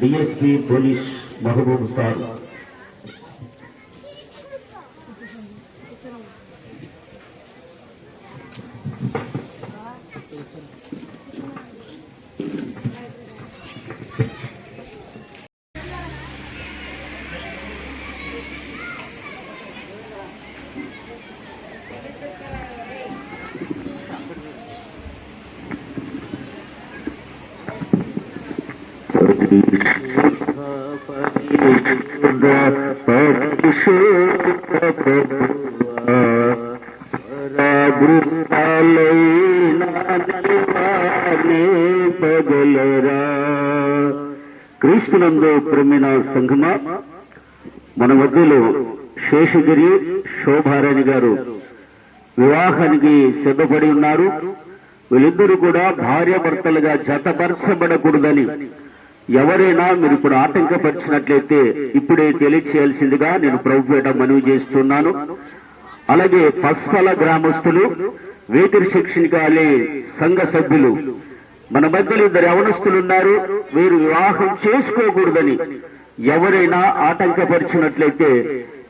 DSP police महबूब साहब క్రీస్తునందు ప్రేమిన సంఘమా? మన మధ్యలో శేషగిరి శోభారాణి గారు వివాహానికి సిద్ధపడి ఉన్నారు. వీళ్ళిద్దరూ కూడా భార్యాభర్తలుగా జతపరచబడకూడదని ఎవరైనా మీరు ఇప్పుడు ఆటంకపరిచినట్లయితే ఇప్పుడే తెలియచేయాల్సిందిగా నేను ప్రభుపేట మనవి చేస్తున్నాను. అలాగే పస్పల గ్రామస్తులు వేతిరి శిక్షణకాలే సంఘ సభ్యులు మన మధ్యలో ఇద్దరు యవనస్తులు ఉన్నారు. వీరు వివాహం చేసుకోకూడదని ఎవరైనా ఆటంకపరిచినట్లయితే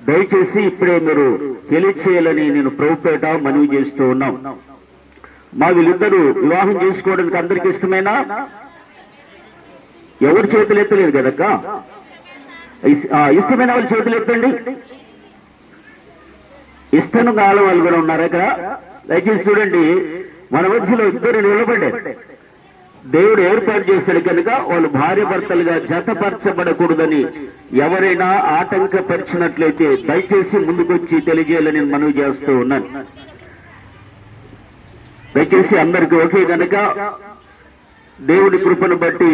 దయచేసి ఇప్పుడే మీరు తెలియచేయాలని నేను ప్రభుపేట మనవి చేస్తూ ఉన్నాం. మా వీళ్ళిద్దరూ వివాహం చేసుకోవడానికి అందరికి ఇష్టమేనా? ఎవరు చేతులు ఎత్తలేదు కదక్క? ఇష్టమైన వాళ్ళు చేతులు ఎత్తండి. ఇష్టం కాల వాళ్ళు కూడా ఉన్నారు అక్కడ. దయచేసి చూడండి మన మధ్యలో ఇద్దరు నిలబడ్డారు. దేవుడు ఏర్పాటు చేశాడు కనుక వాళ్ళు భార్య భర్తలుగా జతపరచబడకూడదని ఎవరైనా ఆటంకపరిచినట్లయితే దయచేసి ముందుకొచ్చి తెలియజేయాలని నేను మనవి చేస్తూ ఉన్నాను. దయచేసి అందరికీ ఒకే కనుక దేవుడి కృపను బట్టి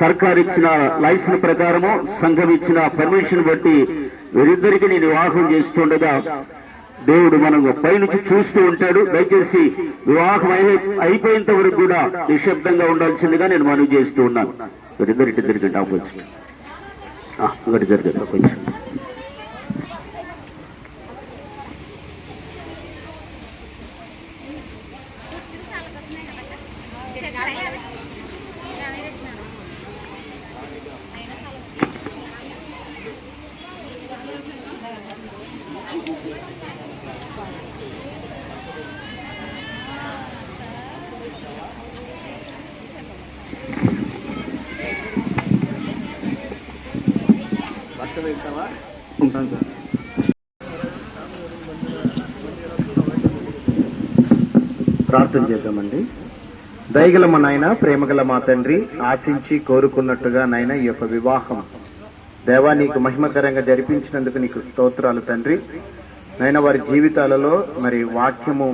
సర్కార్ ఇచ్చిన లైసెన్స్ ప్రకారము సంఘం ఇచ్చిన పర్మిషన్ బట్టి వీరిద్దరికి నేను వివాహం చేస్తుండగా దేవుడు మనం పైనుంచి చూస్తూ ఉంటాడు. దయచేసి వివాహం అయి- అయిపోయేంత వరకు కూడా నిశ్శబ్దంగా ఉండాల్సిందిగా నేను మనవి చేస్తూ ఉన్నాను. వీరిద్దరికి తిరిగి ఆపోజిట్ ఒకటి జరిగింది ఉంటాను సార్. ప్రార్థన చేద్దామండి. దయగల మా నాయన ప్రేమగల మా తండ్రి ఆశించి కోరుకున్నట్టుగా నాయన ఈ యొక్క వివాహం దేవా నీకు మహిమకరంగా జరిపించినందుకు నీకు స్తోత్రాలు తండ్రి. నైనా వారి జీవితాలలో మరి వాక్యము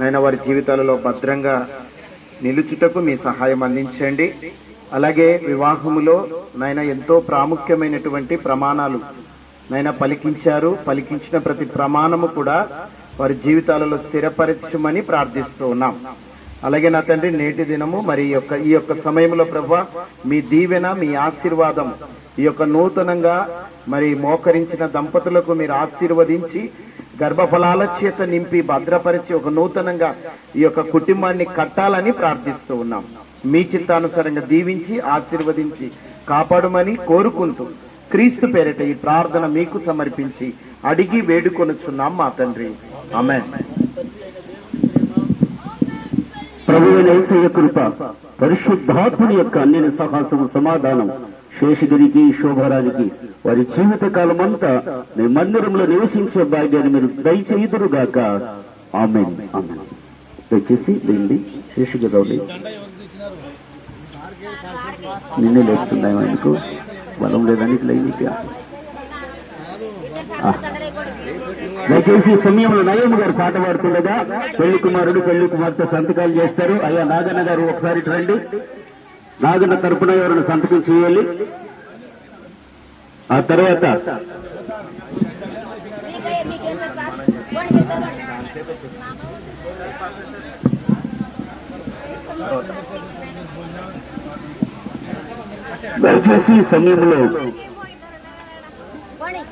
నైనా వారి జీవితాలలో భద్రంగా నిలుచుటకు మీ సహాయం అందించండి. అలాగే వివాహములో నాయన ఎంతో ప్రాముఖ్యమైనటువంటి ప్రమాణాలు నాయన పలికించారు పలికించిన ప్రతి ప్రమాణము కూడా వారి జీవితాలలో స్థిరపరచమని ప్రార్థిస్తూ ఉన్నాం. అలాగే నా తండ్రి నేటి దినము మరి ఈ యొక్క ఈ యొక్క సమయంలో ప్రభు మీ దీవెన మీ ఆశీర్వాదం ఈ యొక్క నూతనంగా మరి మోకరించిన దంపతులకు మీరు ఆశీర్వదించి గర్భఫలాల చేత నింపి భద్రపరిచి ఒక నూతనంగా ఈ యొక్క కుటుంబాన్ని కట్టాలని ప్రార్థిస్తూ ఉన్నాం. మీ చిత్తానుసారంగా దీవించి ఆశీర్వదించి కాపాడమని కోరుకుంటూ క్రీస్తు పేరిట ఈ ప్రార్థన మీకు సమర్పించి అడిగి వేడుకొనుచున్నాం మా తండ్రి. ఆమె కృప పరిశుద్ధాత్ముని యొక్క అన్నిన సహాసము సమాధానం శేషగిరికి శోభరానికి వారి జీవిత కాలమంతా మీ మందిరంలో నివసించే భాగ్యాన్ని మీరు దయచేయుదురుగాక. ఆమె దయచేసి దీన్ని శేషగిరి నిన్నే లేపుతున్నాయి ఎందుకు? బలం లేదని ఇట్లా దయచేసి ఈ సమయంలో నయము గారు పాట పాడుతుండగా పెళ్ళి కుమారుడు పెళ్ళి కుమార్తె సంతకాలు చేస్తారు. అయ్యా నాగన్న గారు ఒకసారి రండి. నాగన్న తరపున ఎవరైనా సంతకం చేయాలి? ఆ తర్వాత Thank you సార్ సార్ పోనీ చెప్తారు దయచేసి సమీపంలో సమయంలో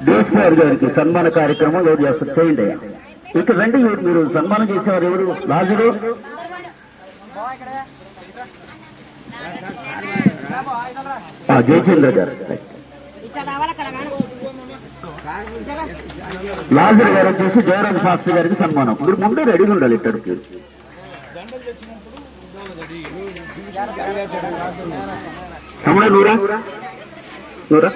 దేశ్ గారికి సన్మాన కార్యక్రమం ఎవరు చేస్తారు చేయండి. ఇక్కడ రండి మీరు సన్మానం చేసేవారు ఎవరు? రాజుడు? జయచంద్ర గారు. లాజర్ గారు వచ్చేసి జయరాజ్ ఫాస్ట్ గారికి సన్మానం. మీరు ముందే రెడీగా ఉండాలి ఇక్కడికి. తమ్ముడా నూరా? నూరా?